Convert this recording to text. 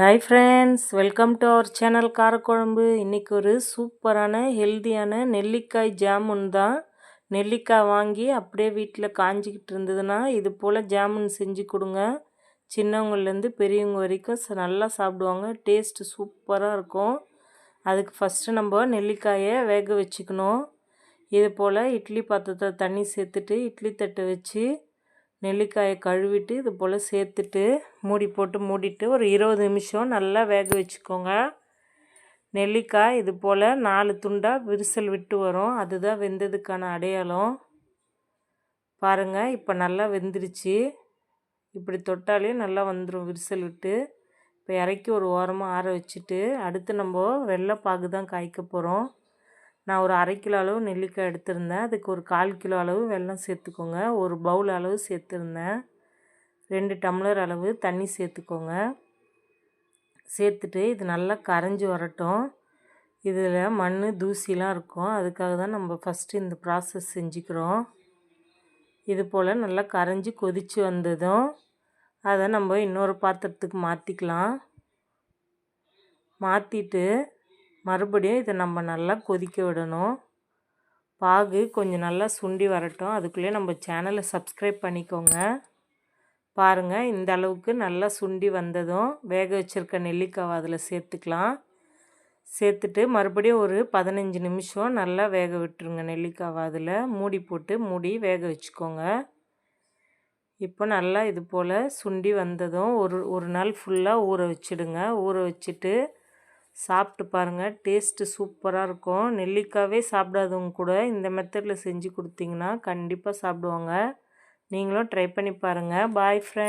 Hi friends welcome to our channel காரக்குழம்பு இன்றைக்கி ஒரு சூப்பரான ஹெல்த்தியான நெல்லிக்காய் ஜாமுன் தான் நெல்லிக்காய் வாங்கி அப்படியே வீட்டில் காஞ்சிக்கிட்டு இருந்ததுன்னா இது போல் ஜாமுன் செஞ்சு கொடுங்க சின்னவங்கள்லேருந்து பெரியவங்க வரைக்கும் நல்லா சாப்பிடுவாங்க டேஸ்ட்டு சூப்பராக இருக்கும் அதுக்கு ஃபஸ்ட்டு நம்ம நெல்லிக்காயை வேக வச்சுக்கணும் இது போல் இட்லி பாத்திரத்தை தண்ணி சேர்த்துட்டு இட்லி தட்டை வச்சு நெல்லிக்காயை கழுவிட்டு இது போல் சேர்த்துட்டு மூடி போட்டு மூடிட்டு ஒரு இருபது நிமிஷம் நல்லா வேக வச்சுக்கோங்க. நெல்லிக்காய் இது போல் நாலு துண்டாக விரிசல் விட்டு வரும். அதுதான் வெந்ததுக்கான அடையாளம். பாருங்கள் இப்போ நல்லா வெந்துருச்சு. இப்படி தொட்டாலே நல்லா வந்துடும் விரிசல் விட்டு. இப்போ இறக்கி ஒரு ஓரமாக ஆற வச்சுட்டு அடுத்து நம்ம வெள்ளைப்பாகு தான் காய்க்க போகிறோம் நான் ஒரு அரை கிலோ அளவு நெல்லிக்காய் எடுத்திருந்தேன். அதுக்கு ஒரு கால் கிலோ அளவு வெல்லம் சேர்த்துக்கோங்க. ஒரு பவுல் அளவு சேர்த்துருந்தேன். ரெண்டு டம்ளர் அளவு தண்ணி சேர்த்துக்கோங்க. சேர்த்துட்டு இது நல்லா கரைஞ்சி வரட்டும். இதில் மண் தூசிலாம் இருக்கும். அதுக்காக தான் நம்ம ஃபஸ்ட்டு இந்த ப்ராசஸ் செஞ்சுக்கிறோம். இது போல் நல்லா கரைஞ்சி கொதித்து வந்ததும் அதை நம்ம இன்னொரு பாத்திரத்துக்கு மாற்றிக்கலாம் மாற்றிட்டு மறுபடியும் இதை நம்ம நல்லா கொதிக்க விடணும். பாகு கொஞ்சம் நல்லா சுண்டி வரட்டும். அதுக்குள்ளே நம்ம சேனலை சப்ஸ்கிரைப் பண்ணிக்கோங்க. பாருங்கள் இந்த அளவுக்கு நல்லா சுண்டி வந்ததும் வேக வச்சுருக்க நெல்லிக்காவை அதில் சேர்த்துக்கலாம். சேர்த்துட்டு மறுபடியும் ஒரு பதினஞ்சு நிமிஷம் நல்லா வேக விட்டுருங்க நெல்லிக்காவை அதில். மூடி போட்டு மூடி வேக வச்சுக்கோங்க. இப்போ நல்லா இது போல் சுண்டி வந்ததும் ஒரு ஒரு நாள் ஃபுல்லாக ஊற வச்சுடுங்க. ஊற வச்சுட்டு சாப்பிட்டு பாருங்கள் டேஸ்ட்டு சூப்பராக இருக்கும். நெல்லிக்காவே சாப்பிடாதவங்க கூட இந்த மெத்தடில் செஞ்சு கொடுத்தீங்கன்னா கண்டிப்பாக சாப்பிடுவாங்க. நீங்களும் ட்ரை பண்ணி பாருங்கள் பாய் ஃப்ரெண்ட்